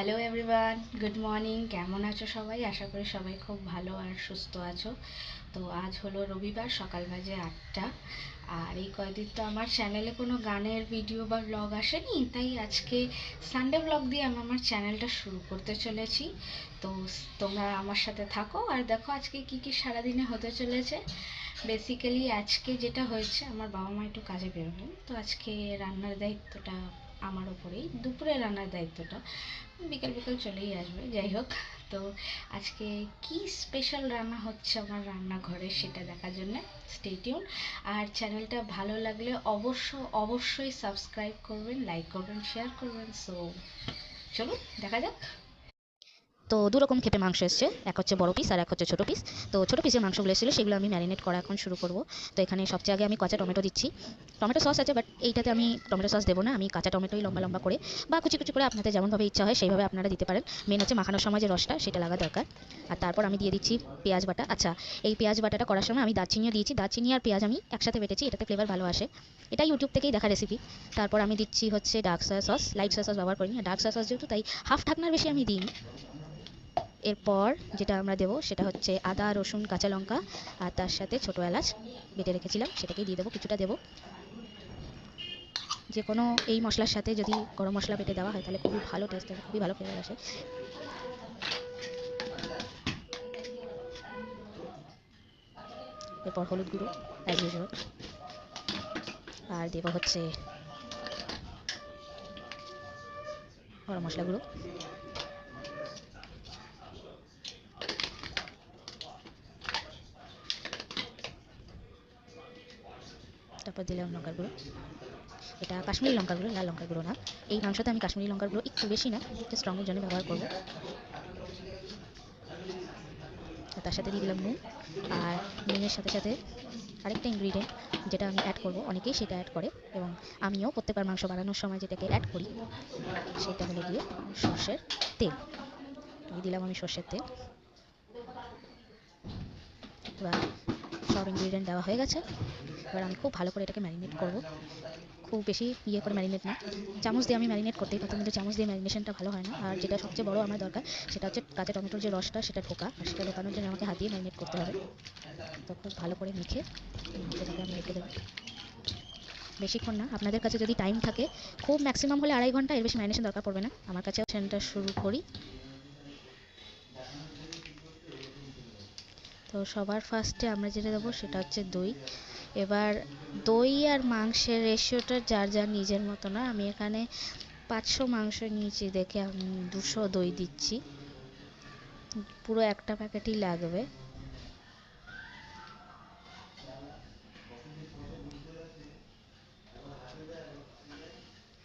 Hello everyone good morning কেমন আছো সবাই? আশা করি সবাই খুব ভালো আর সুস্থ আছো। তো আজ হলো রবিবার, সকাল বাজে আটটা। আর এই কয়দিন তো আমার চ্যানেলে কোনো গানের ভিডিও বা ব্লগ আসেনি, তাই আজকে সানডে ব্লগ দিয়ে আমি আমার চ্যানেলটা শুরু করতে চলেছি। তো তোমরা আমার সাথে থাকো আর দেখো আজকে কি কি সারাদিনে হতে চলেছে। বেসিক্যালি আজকে যেটা হয়েছে, আমার বাবা মা একটু কাজে বেরোবেন তো আজকে রান্নার দায়িত্বটা আমার ওপরেই, দুপুরে রান্নার দায়িত্বটা। বিকেল বিকেল চলেই আসবে, যাই হোক। তো আজকে কি স্পেশাল রান্না হচ্ছে আমার রান্নাঘরে সেটা দেখার জন্য? স্টেটিউন আর চ্যানেলটা ভালো লাগলে অবশ্য, অবশ্যই সাবস্ক্রাইব করবেন লাইক করবেন শেয়ার করবেন। সো চলুন, দেখা যাক। তো দু রকম খেপে মাংস এসছে। এক হচ্ছে বড় পিস আর এক হচ্ছে ছোটো পিস তো ছোটো পিসের মাংসগুলো এসেছিল সেগুলো আমি ম্যারিনেট করা এখন শুরু করব। তো এখানে সবচেয়ে আগে আমি কাঁচা টমেটো দিচ্ছি। টমেটো সস আছে বাট এইটাতে আমি টমেটো সস দেবো না। আমি কাঁচা টমেটোই লম্বা লম্বা করে বা কুচি কুচি করে আপনাদের যেমনভাবে ইচ্ছা হয় সেইভাবে আপনারা দিতে পারেন। মেন হচ্ছে মাখানোর সময় যে রসটা, সেটা লাগা দরকার। আর তারপর আমি দিয়ে দিচ্ছি পেঁয়াজ বাটা। আচ্ছা এই পেঁয়াজ বাটাটা করার সময় আমি দারচিনিও দিয়েছি। দারচিনি আর পেঁয়াজ আমি একসাথে বেটেছি, এটাতে ফ্লেভার ভালো আসে। এটা ইউটিউব থেকেই দেখা রেসিপি তারপর আমি দিচ্ছি হচ্ছে dark soy sauce light soy sauce ব্যবহার করিনি। ডার্ক সয়া সস যেহেতু, তাই হাফ ঢাকনার বেশি আমি দিইনি। এরপর যেটা আমরা দেবো সেটা হচ্ছে আদা, রসুন, কাঁচা লঙ্কা আর তার সাথে ছোটো এলাচ বেটে রেখেছিলাম, সেটাকেই দিয়ে দেবো, কিছুটা দেবো। যে কোনো এই মশলার সাথে যদি গরম মশলা বেটে দেওয়া হয়, তাহলে খুবই ভালো টেস্ট আসে খুবই ভালো ফ্লেভার আসে। এরপর হলুদ গুঁড়ো অ্যাজ ইউজুয়াল আর দেবো হচ্ছে গরম মশলা গুঁড়ো। তারপর দিলাম লঙ্কার গুঁড়ো এটা কাশ্মীরি লঙ্কার গুঁড়ো লাল লঙ্কার গুঁড়ো না। এই মাংসতে আমি কাশ্মীরি লঙ্কার গুঁড়ো একটু বেশি না, একটু স্ট্রংয়ের জন্য ব্যবহার করব। তার সাথে দিয়ে দিলাম নুন আর নুনের সাথে সাথে আরেকটা ইনগ্রিডিয়েন্ট যেটা আমি অ্যাড করব, অনেকেই সেটা অ্যাড করে এবং আমিও প্রত্যেকবার মাংস বানানোর সময় যেটাকে অ্যাড করি, সেটা হলো গিয়ে সর্ষের তেল। দিয়ে দিলাম আমি সর্ষের তেল। এবার সব ইনগ্রিডিয়েন্ট দেওয়া হয়ে গেছে। এবার আমি খুব ভালো করে এটাকে ম্যারিনেট করব। খুব বেশি ইয়ে করে ম্যারিনেট না। চামচ দিয়ে আমি ম্যারিনেট করতেই পারতাম, কিন্তু চামচ দিয়ে ম্যারিনেশনটা ভালো হয় না। আর যেটা সবচেয়ে বড় আমার দরকার, সেটা হচ্ছে কাঁচা টমেটোর যে রসটা, সেটা ঢোকা। আর সেটা ঢোকানোর জন্য আমাকে হাত দিয়ে ম্যারিনেট করতে হবে। তো খুব ভালো করে মেখে সেটাকে আমি রেখে দেবো। বেশিক্ষণ না, আপনাদের কাছে যদি টাইম থাকে, খুব ম্যাক্সিমাম হলে আড়াই ঘণ্টা, এর বেশি ম্যারিনেশন দরকার পড়বে না। আমার কাছে সেন্টার শুরু করি। সবার ফার্স্টে আমরা যেটা দেবো সেটা হচ্ছে দই। এবার দই আর মাংসের রেশিওটা যার যার নিজের মতো না, আমি এখানে পাঁচশো মাংস নিয়েছি দেখে আমি দুশো দই দিচ্ছি। পুরো একটা প্যাকেটই লাগবে।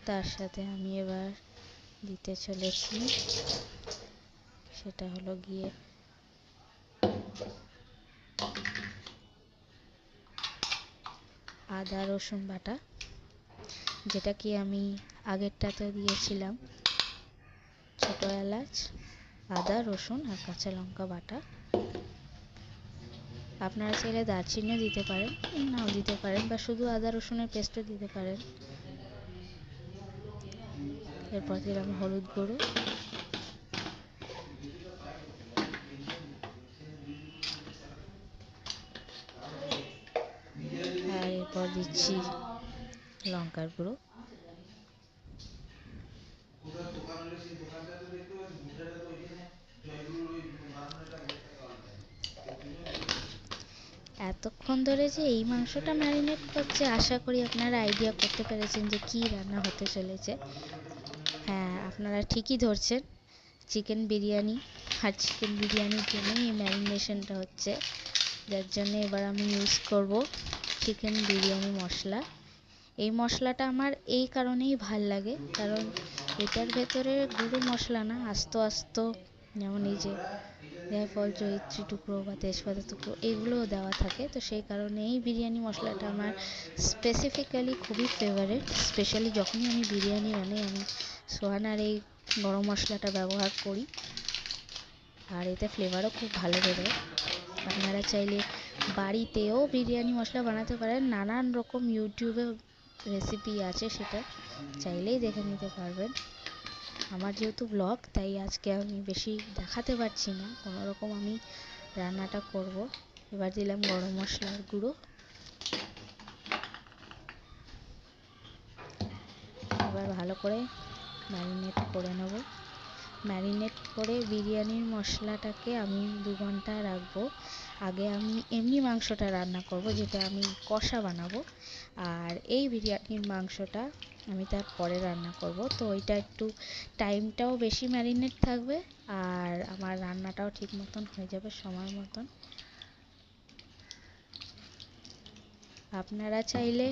তার সাথে আমি এবার দিতে চলেছি। সেটা হলো গিয়ে আদা, রসুন বাটা, যেটা কি আমি আগেরটাতে দিয়েছিলাম। ছোটো এলাচ, আদা, রসুন আর কাঁচা লঙ্কা বাটা। আপনারা চাইলে দারচিনিও দিতে পারেন, নাও দিতে পারেন, বা শুধু আদা, রসুনের পেস্টও দিতে পারেন। এরপর দিলাম হলুদ গুঁড়ো আর এরপর দিচ্ছি লঙ্কার গুঁড়ো। এতক্ষণ ধরে যে এই মাংসটা ম্যারিনেট করছে, আশা করি আপনারা আইডিয়া করতে পেরেছেন যে কি রান্না হতে চলেছে। হ্যাঁ আপনারা ঠিকই ধরছেন চিকেন বিরিয়ানি আর চিকেন বিরিয়ানির জন্যই এই ম্যারিনেশনটা হচ্ছে। যার জন্য এবার আমি ইউজ করব। চিকেন বিরিয়ানি মশলা। এই মশলাটা আমার এই কারণেই ভালো লাগে, কারণ এটার ভেতরে গুঁড়ো মশলা না, আস্ত আস্ত, যেমন এই যে জায়ফল জয়িত্রী টুকরো বা তেজপাতা টুকরো, এগুলোও দেওয়া থাকে। তো সেই কারণে এই বিরিয়ানি মশলাটা আমার স্পেসিফিক্যালি খুবই ফেভারিট স্পেশালি যখনই আমি বিরিয়ানি বানাই, আমি সোহানার এই গরম মশলাটা ব্যবহার করি। আর এতে ফ্লেভারও খুব ভালো বেরোয়। আপনারা চাইলে বাড়িতেও বিরিয়ানি মশলা বানাতে পারেন। নানান রকম ইউটিউবে রেসিপি আছে সেটা। চাইলেই দেখে নিতে পারবেন। আমার যেহেতু ব্লগ তাই আজকে আমি বেশি দেখাতে পারছি না। কোনো রকম আমি রান্নাটা করব। এবার দিলাম গরম মশলার গুঁড়ো। এবার ভালো করে ম্যারিনেট করে নেব। ম্যারিনেট করে বিরিয়ানির মশলাটাকে আমি দু ঘণ্টা রাখব। আগে আমি এমনি মাংসটা রান্না করব, যেটা আমি কষা বানাবো। আর এই বিরিয়ানির মাংসটা আমি তার পরে রান্না করব। তো ওইটা একটু টাইমটাও বেশি ম্যারিনেট থাকবে আর আমার রান্নাটাও ঠিক মতন হয়ে যাবে সময় মতন। আপনারা চাইলে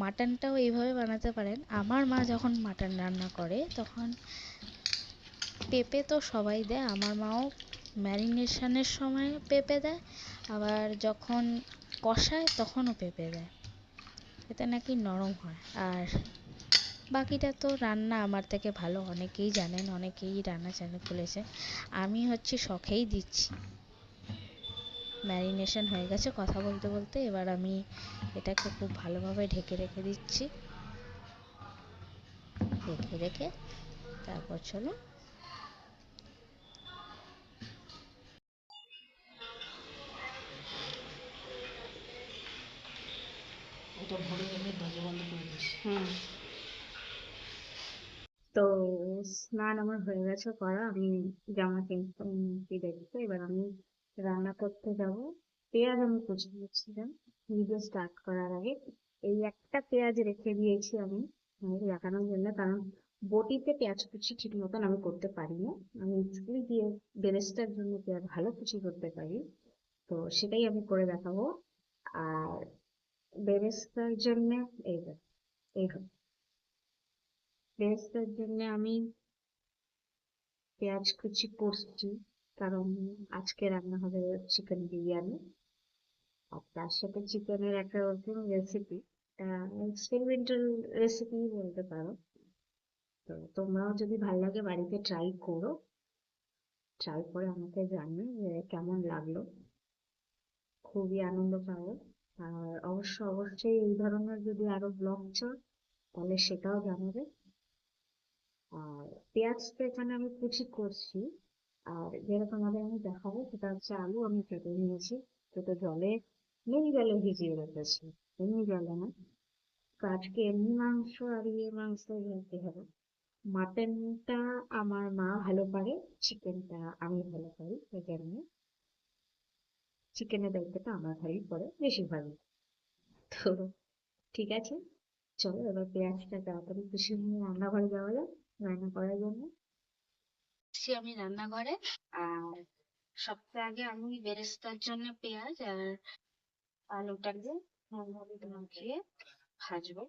মাটনটাও এইভাবে বানাতে পারেন। আমার মা যখন মাটন রান্না করে, তখন পেঁপে তো সবাই দেয়, আমার মাও ম্যারিনেশনের সময় পেঁপে দেয়, আবার যখন কষায় তখনও পেঁপে দেয়। এতে নাকি নরম হয়, আর বাকিটা তো রান্না আমার থেকে ভালো, অনেকেই জানেন, অনেকেই রান্না চ্যানেল খুলেছে। আমি হচ্ছে শখেই দিচ্ছি। ম্যারিনেশন হয়ে গেছে কথা বলতে বলতে, এবার আমি এটাকে খুব ভালোভাবে ঢেকে রেখে দিচ্ছি। ঢেকে রেখে তারপর চলো ওটা ভরে গেলে দরজা বন্ধ করে তো স্নান আমার হয়ে গেছে, করা। আমি জামা নিয়েছি দেখতে এবার আমি রান্না করতে যাব। পেঁয়াজ আমি কুচি দিচ্ছিলাম ভিডিও স্টার্ট করার আগে। এই একটা পেঁয়াজ রেখে দিয়েছি আমি। দেখানোর জন্য, কারণ বটিতে পেঁয়াজ কুচি ঠিক মতন আমি করতে পারি না। আমি স্কুল দিয়ে বেরেস্তার জন্য পেঁয়াজ ভালো কুচি করতে পারি। তো সেটাই আমি করে দেখাবো। আর বেরেস্তার জন্য, এই বেরেস্তার জন্য আমি পেঁয়াজ কুচি করছি, কারণ আজকে রান্না হবে চিকেন বিরিয়ানি, আর তার সাথে চিকেনের একটা নতুন রেসিপি এক্সপেরিমেন্টাল রেসিপি বলতে পারো। তো তোমরাও যদি ভালো লাগে বাড়িতে ট্রাই করো ট্রাই করে আমাকে জানিও যে কেমন লাগল। খুবই আনন্দ পাবো। আর অবশ্য, অবশ্যই এই ধরনের যদি আরও ব্লগ চাও, তাহলে সেটাও জানাবে। আর পেঁয়াজটা এখানে আমি কুচি করছি। আর যেরকম ভাবে আমি দেখাবো, সেটা হচ্ছে আলু আমি কেটে নিয়েছি। কেটে জলে নুন জলে ভিজিয়ে রেখেছি। এমনি জলে না। তো আজকে এমনি মাংস আর ইয়ে মাংস বলতে হবে। মাটনটা আমার মা ভালো পারে চিকেনটা আমি ভালো পারি সেই জন্য। চিকেনের দায়িত্বটা আমার ঘরেই পড়ে বেশিরভাগই তো ঠিক আছে, চলো এবার পেঁয়াজটা তাড়াতাড়ি কুচিয়ে নিয়ে রান্নাঘরে যাওয়া যাক, রান্না করার জন্য। এসছি আমি রান্নাঘরে, আর সবচেয়ে আগে আমি বেরেস্তার জন্য পেঁয়াজ আর আলুটাকে ভালোভাবে মাখিয়ে ভাজবো।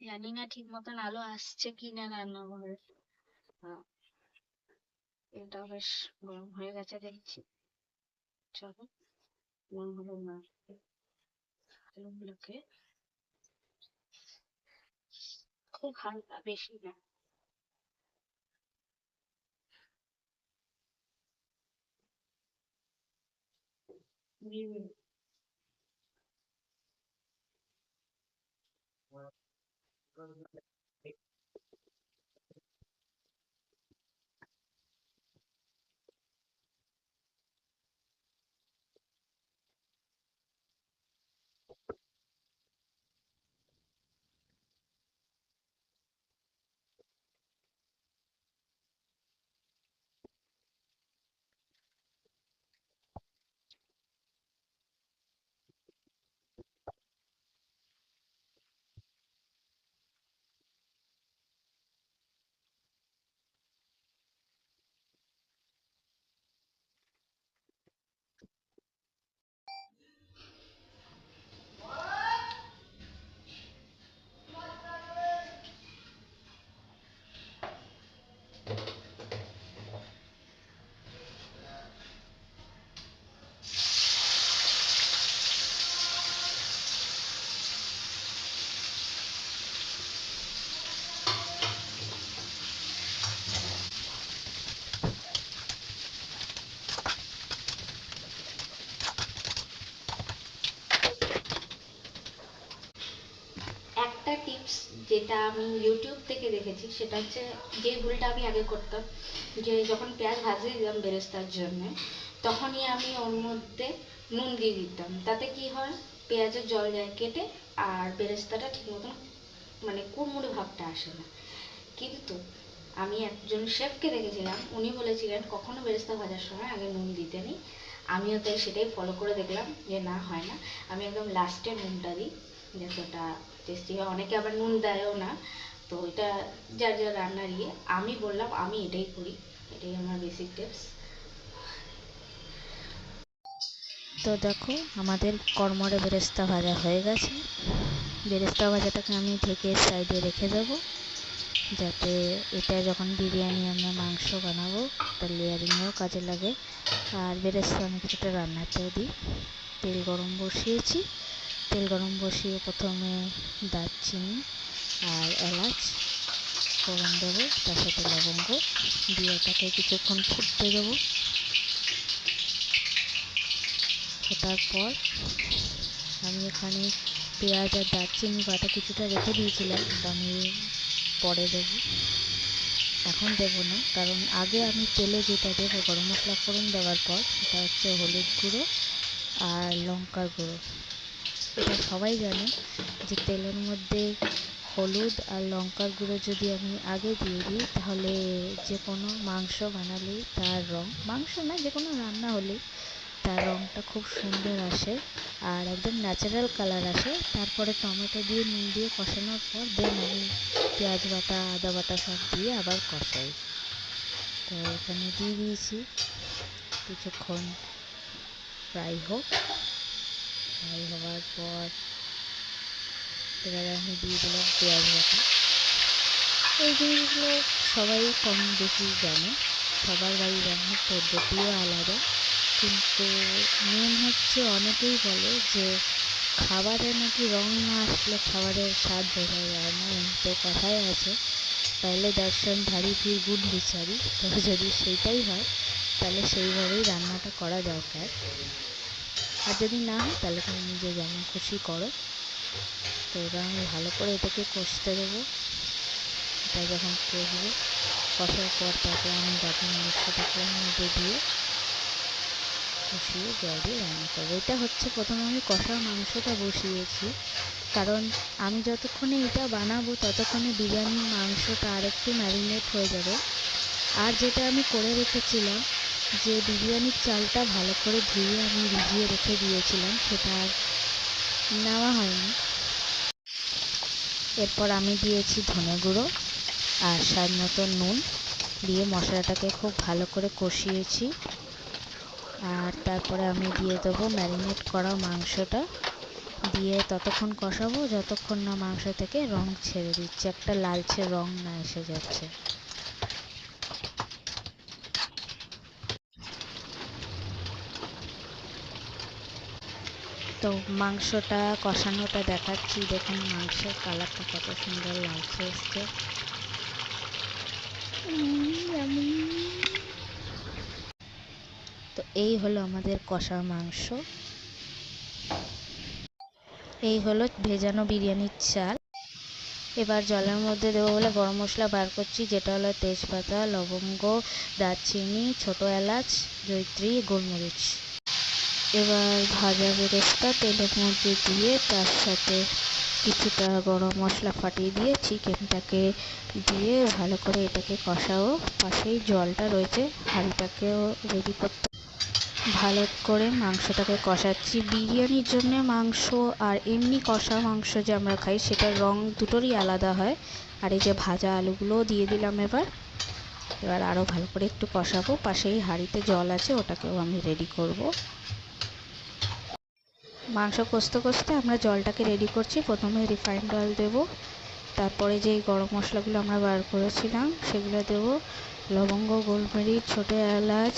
জানি না ঠিক মতন আলো আসছে কিনা রান্নাঘরে। তেলটাও বেশ গরম হয়ে গেছে দেখছি চলো গরম হলো না আলুগুলোকে খুব হালকা, বেশি না Thank you. যেটা আমি ইউটিউব থেকে দেখেছি, সেটা হচ্ছে যে ভুলটা আমি আগে করতাম, যে যখন পেঁয়াজ ভাজিয়ে দিতাম বেরেস্তার জন্য, তখনই আমি ওর মধ্যে নুন দিয়ে দিতাম। তাতে কি হয়? পেঁয়াজের জল যায় কেটে আর বেরেস্তাটা ঠিক মতন মানে কুড়মুড়ে ভাবটা আসে না। কিন্তু আমি একজন শেফকে দেখেছিলাম, উনি বলেছিলেন, কখনো বেরেস্তা ভাজার সময় আগে নুন দিতে নেই। আমিও তাই সেটাই ফলো করে দেখলাম যে না, হয় না। আমি একদম লাস্টে নুনটা দিই যাতে ওটা টেস্টি হয়। অনেকে আবার নুন দেয়ও না। তো এটা যার যার রান্নার ইয়ে আমি বললাম, আমি এটাই করি। এটাই আমার বেসিক টিপস তো দেখো, আমাদের কর্মরে বেরেস্তা ভাজা হয়ে গেছে। বেরেস্তা ভাজাটাকে আমি ঢেকে সাইডে রেখে দেবো। যাতে এটা যখন বিরিয়ানি আমরা মাংস বানাবো একটা লেয়ারিংয়েও কাজে লাগে। আর বেরেস্তা আমি কিছুটা রান্নাতেও দিই। তেল গরম বসিয়েছি। তেল গরম বসিয়ে প্রথমে দারচিনি আর এলাচ, ফোড়ন দেবো, তার সাথে লবঙ্গ, দিয়ে ওটাকে কিছুক্ষণ ফুটতে দেবো। ফোটার পর আমি এখানে পেঁয়াজ আর দারচিনি বাটা কিছুটা রেখে দিয়েছিলাম আমি পরে দেবো। এখন দেবো না, কারণ আগে আমি তেলে যেটা দেবো, গরম মশলা ফোড়ন দেওয়ার পর সেটা হচ্ছে হলুদ গুঁড়ো আর লঙ্কার গুঁড়ো। এটা সবাই জানে যে তেলের মধ্যে হলুদ আর লঙ্কার গুঁড়ো যদি আমি আগে দিয়ে দিই, তাহলে যে কোনো মাংস বানালেই তার রং, মাংস না যে কোনো রান্না হলেই তার রংটা খুব সুন্দর আসে আর একদম ন্যাচারাল কালার আসে। তারপরে টমেটো দিয়ে, নুন দিয়ে কষানোর পর দেন আমি পেঁয়াজ বাটা, আদা বাটা সব দিয়ে আবার কষাই। তো এখানে দিয়ে দিয়েছি। কিছুক্ষণ ফ্রাই হোক। ফ্রাই হওয়ার পর এবারে আমি দিয়ে দিলাম পেঁয়াজ বাটা। এই জিনিসগুলো সবাই কম বেশি জানে। সবার বাড়ির রান্নার পদ্ধতিও আলাদা। কিন্তু মেন হচ্ছে অনেকেই বলে যে খাবারে নাকি রং না আসলে খাবারের স্বাদ বোঝা যায় না। তো কথাই আছে। পহলে দর্শন ধারি ফির গুড বিচারি। তো যদি সেইটাই হয় তাহলে সেইভাবেই রান্নাটা করা দরকার। আর যদি না হয়, তাহলে তুমি নিজে যেমন খুশি করো। তো এবার আমি ভালো করে এটাকে কষতে দেবো। এটা যখন কষবে, কষার পর তারপরে আমি বাকি মিক্সটাকে মধ্যে দিয়ে কষিয়ে জল দিয়ে রান্না করব। এটা হচ্ছে প্রথমে আমি কষা মাংসটা বসিয়েছি। কারণ আমি যতক্ষণে এটা বানাবো, ততক্ষণে বিরিয়ানির মাংসটা আরেকটু ম্যারিনেট হয়ে যাবে। আর যেটা আমি করে রেখেছিলাম যে বিরিয়ানির চালটা ভালো করে ধুয়ে আমি ভিজিয়ে রেখে দিয়েছিলাম, সেটা আর নেওয়া হয়নি। এরপর আমি দিয়েছি ধনে গুঁড়ো আর স্বাদ মতো নুন দিয়ে মশলাটাকে খুব ভালো করে কষিয়েছি। আর তারপরে আমি দিয়ে দেবো ম্যারিনেট করা মাংসটা। দিয়ে ততক্ষণ কষাবো, যতক্ষণ না মাংস থেকে রং ছেড়ে দিচ্ছে, একটা লালচে রং না এসে যাচ্ছে। তো মাংসটা কষানোটা দেখাচ্ছি। দেখুন, মাংসের কালারটা কত সুন্দর লালচে এসছে। তো এই হলো আমাদের কষা মাংস। এই হলো ভেজানো বিরিয়ানির চাল। এবার জলের মধ্যে দেবো বলে গরম মশলা বার করছি, যেটা হলো তেজপাতা, লবঙ্গ, দারচিনি, ছোটো এলাচ, জয়িত্রী, গোলমরিচ। এবার ভাজা বেরেস্তা, তেলের মধ্যে দিয়ে তার সাথে কিছুটা গরম মশলা ফাটিয়ে দিয়ে চিকেনটাকে দিয়ে ভালো করে এটাকে কষাবো পাশেই জলটা রয়েছে, হাঁড়িটাকেও রেডি করতে ভালো করে মাংসটাকে কষাচ্ছি। বিরিয়ানির জন্য মাংস আর এমনি কষা মাংস যে আমরা খাই, সেটার রং দুটোরই আলাদা হয়। আর এই যে ভাজা আলুগুলোও দিয়ে দিলাম এবার। এবার আরও ভালো করে একটু কষাবো। পাশেই হাঁড়িতে জল আছে, ওটাকেও আমি রেডি করব। মাংস কষতে কষতে আমরা জলটাকে রেডি করছি। প্রথমে রিফাইন্ড অয়েল দেবো। তারপরে যেই গরম মশলাগুলো আমরা বার করেছিলাম, সেগুলো দেবো। লবঙ্গ, গোলমরিচ, ছোটো এলাচ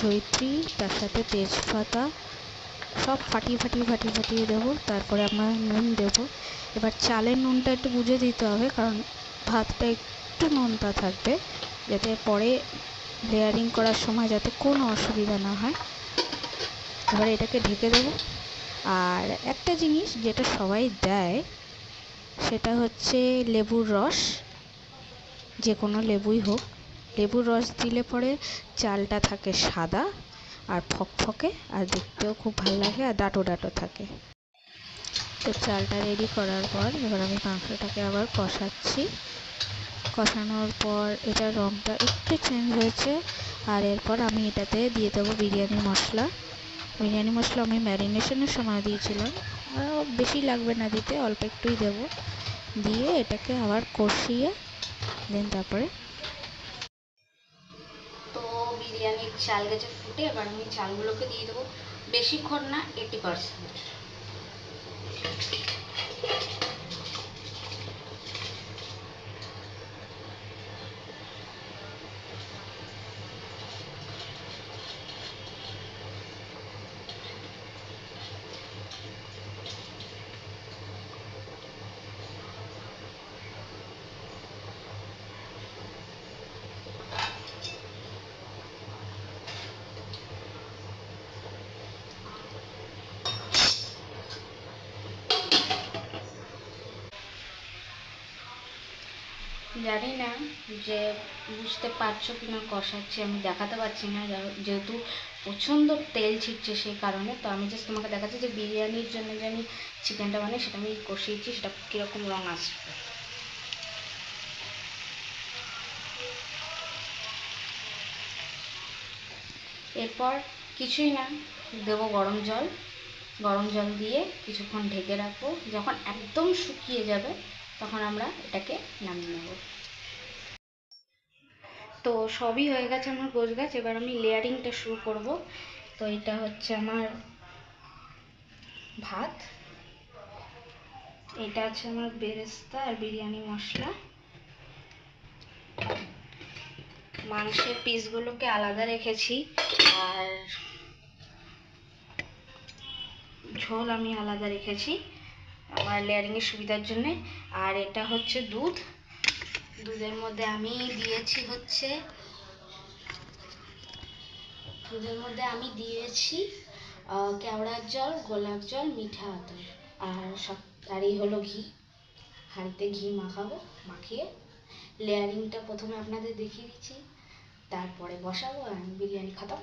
জৈত্রী তার সাথে তেজপাতা, সব ফাটিয়ে ফাটিয়ে ফাটিয়ে ফাটিয়ে দেবো। তারপরে আমরা নুন দেবো। এবার চালের নুনটা একটু বুঝে দিতে হবে, কারণ ভাতটা একটু নোনতা থাকবে। যাতে পরে লেয়ারিং করার সময় যাতে কোনো অসুবিধা না হয়। এবার এটাকে ঢেকে দেবো। আর একটা জিনিস যেটা সবাই দেয়, সেটা হচ্ছে লেবুর রস। যে কোনো লেবুই হোক। লেবুর রস দিলে পরে চালটা থাকে সাদা আর ফকফকে আর দেখতেও খুব ভালো লাগে আর ডাটো ডাটো থাকে। তো চালটা রেডি করার পর এবার আমি মাংসটাকে আবার কষাচ্ছি। কষানোর পর এটার রঙটা একটু চেঞ্জ হয়েছে। আর এরপর আমি এটাতে দিয়ে দেবো বিরিয়ানি মশলা। বিরিয়ানি মশলা আমি ম্যারিনেশনের সময় দিয়েছিলাম। বেশি লাগবে না দিতে, অল্প একটুই দেবো। দিয়ে এটাকে আবার কষিয়ে দেন তারপরে তো বিরিয়ানির চাল গেছে ফুটে, এবার আমি চালগুলোকে দিয়ে দেবো। বেশিক্ষণ না এইটি পার্সেন্ট জানি না যে বুঝতে পারছ কি না কষাচ্ছি, আমি দেখাতে পারছি না। যেহেতু প্রচণ্ড তেল ছিটছে সেই কারণে, তো আমি জাস্ট তোমাকে দেখাচ্ছি যে বিরিয়ানির জন্য যে আমি চিকেনটা বানাই সেটা আমি কষিয়েছি, সেটা কীরকম রঙ আসবে এরপর কিছুই না, দেবো গরম জল। গরম জল দিয়ে কিছুক্ষণ ঢেকে রাখব। যখন একদম শুকিয়ে যাবে, তখন আমরা এটাকে নামিয়ে নেব। তো সবই হয়ে গেছে আমার গোছ গাছ। এবার আমি লেয়ারিংটা শুরু করব। তো এটা হচ্ছে আমার ভাত। এটা আছে আমার বেরেস্তা আর বিরিয়ানি মশলা। মাংসের পিসগুলোকে আলাদা রেখেছি আর ঝোল আমি আলাদা রেখেছি আমার লেয়ারিংয়ের সুবিধার জন্যে। আর এটা হচ্ছে দুধ। দুধের মধ্যে আমি দিয়েছি হচ্ছে, দুধের মধ্যে আমি দিয়েছি কেওড়ার জল, গোলাপ জল, মিঠা আতর আর সব, আর এই হলো ঘি। হাঁড়িতে ঘি মাখাবো, মাখিয়ে লেয়ারিংটা প্রথমে আপনাদের দেখিয়ে দিচ্ছি। তারপরে বসাবো আর বিরিয়ানি খাতাম।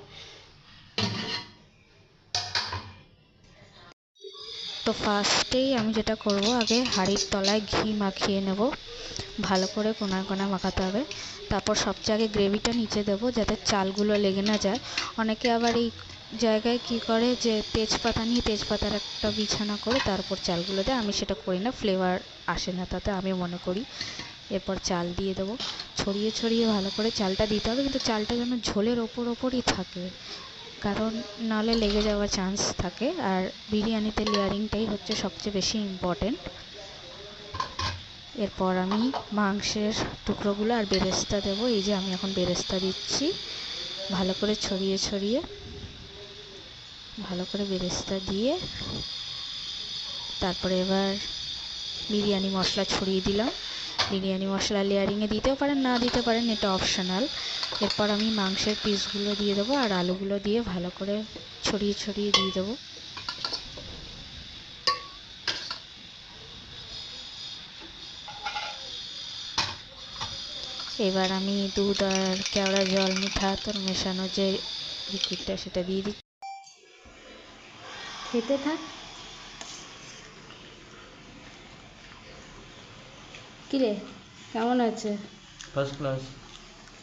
তো ফার্স্টেই আমি যেটা করব, আগে হাঁড়ির তলায় ঘি মাখিয়ে নেব। ভালো করে কোনায় কোনায় মাখাতে হবে। তারপর সবচেয়ে আগে গ্রেভিটা নিচে দেবো, যাতে চালগুলো লেগে না যায়। অনেকে আবার এই জায়গায় কি করে যে তেজপাতা নিয়ে তেজপাতার একটা বিছানা করে তারপর চালগুলো দেয়। আমি সেটা করি না ফ্লেভার আসে না তাতে, আমি মনে করি। এরপর চাল দিয়ে দেবো। ছড়িয়ে ছড়িয়ে ভালো করে চালটা দিতে হবে, কিন্তু চালটা যেন ঝোলের ওপর ওপরই থাকে। কারণ নাহলে লেগে যাওয়ার চান্স থাকে। আর বিরিয়ানিতে লেয়ারিংটাই হচ্ছে সবচেয়ে বেশি ইম্পর্টেন্ট এরপর আমি মাংসের টুকরোগুলো আর বেরেস্তা দেবো। এই যে আমি এখন বেরেস্তা দিচ্ছি। ভালো করে ছড়িয়ে ছড়িয়ে, ভালো করে বেরেস্তা দিয়ে তারপরে এবার বিরিয়ানি মশলা ছড়িয়ে দিলাম। বিরিয়ানি, মশলা লেয়ারিংয়ে দিতেও পারেন, না দিতে পারেন, এটা অপশনাল এরপর আমি মাংসের পিসগুলো দিয়ে দেবো আর আলুগুলো দিয়ে ভালো করে ছড়িয়ে ছড়িয়ে দিয়ে দেবো। এবার আমি দুধ আর কেওড়া, জল, মিঠা আতর মেশানো যে লিকুইডটা সেটা দিয়ে দিচ্ছি। খেতে থাক। কিরে? কেমন আছে? ফার্স্ট ক্লাস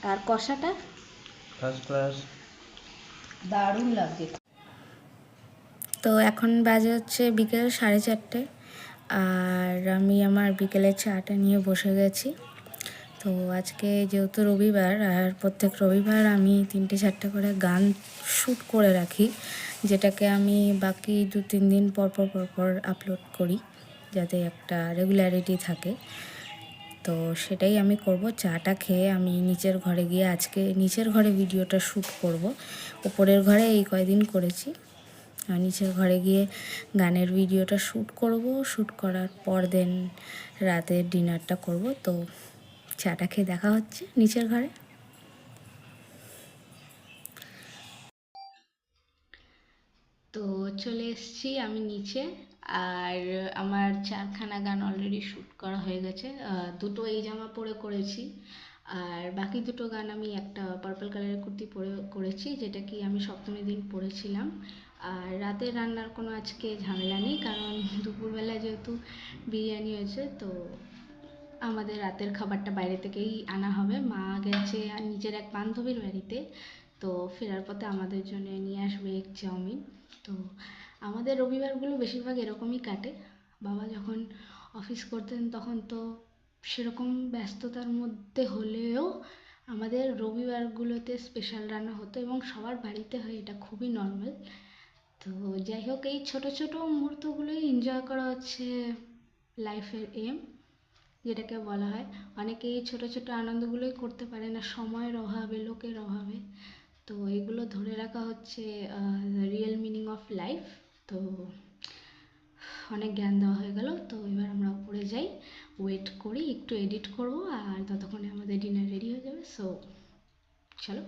আর কষাটা? ফার্স্ট ক্লাস দারুণ লাগছে। তো এখন বাজে হচ্ছে বিকেল সাড়ে চারটে আর আমি আমার বিকেলের চাটা নিয়ে বসে গেছি। তো আজকে যেহেতু রবিবার আর প্রত্যেক রবিবার আমি তিনটে চারটে করে গান শ্যুট করে রাখি যেটাকে আমি বাকি দু তিন দিন পর পর পর পর আপলোড করি যাতে একটা রেগুলারিটি থাকে। তো সেটাই আমি করব। চাটা খেয়ে আমি নিচের ঘরে গিয়ে আজকে নিচের ঘরে ভিডিওটা শ্যুট করব। উপরের ঘরে এই কয়দিন করেছি। নিচের ঘরে গিয়ে গানের ভিডিওটা শ্যুট করব। শ্যুট করার পর দেন রাতের ডিনারটা করব। তো চাটা খেয়ে দেখা হচ্ছে নিচের ঘরে। তো চলে এসেছি আমি নিচে। আর আমার চারখানা গান অলরেডি শ্যুট করা হয়ে গেছে। দুটো এই জামা পরে করেছি। আর বাকি দুটো গান আমি একটা পার্পল কালারের কুর্তি পরে করেছি, যেটা কি আমি সপ্তমীর দিন পরেছিলাম। আর রাতের রান্নার কোনো আজকে ঝামেলা নেই, কারণ দুপুরবেলা যেহেতু বিরিয়ানি হয়েছে, তো আমাদের রাতের খাবারটা বাইরে থেকেই আনা হবে। মা গেছে আর নিজের এক বান্ধবীর বাড়িতে, তো ফেরার পথে আমাদের জন্য নিয়ে আসবে এগ চাউমিন। তো আমাদের রবিবারগুলো বেশিরভাগ এরকমই কাটে। বাবা যখন অফিস করতেন তখন তো সেরকম ব্যস্ততার মধ্যে হলেও আমাদের রবিবারগুলোতে স্পেশাল রান্না হতো এবং সবার বাড়িতে হয়, এটা খুবই নর্মাল তো যাই হোক, এই ছোট ছোট মুহূর্তগুলোই এনজয় করা হচ্ছে লাইফের এম যেটাকে বলা হয়। অনেকে এই ছোট ছোট আনন্দগুলোই করতে পারে না, সময়ের অভাবে, লোকের অভাবে। তো এগুলো ধরে রাখা হচ্ছে রিয়েল মিনিং অফ লাইফ তো অনেক জ্ঞান দেওয়া হয়ে গেল। তো এবার আমরা উপরে যাই। ওয়েট করি, একটু এডিট করব, আর ততক্ষণে আমাদের ডিনার রেডি হয়ে যাবে। সো চলো।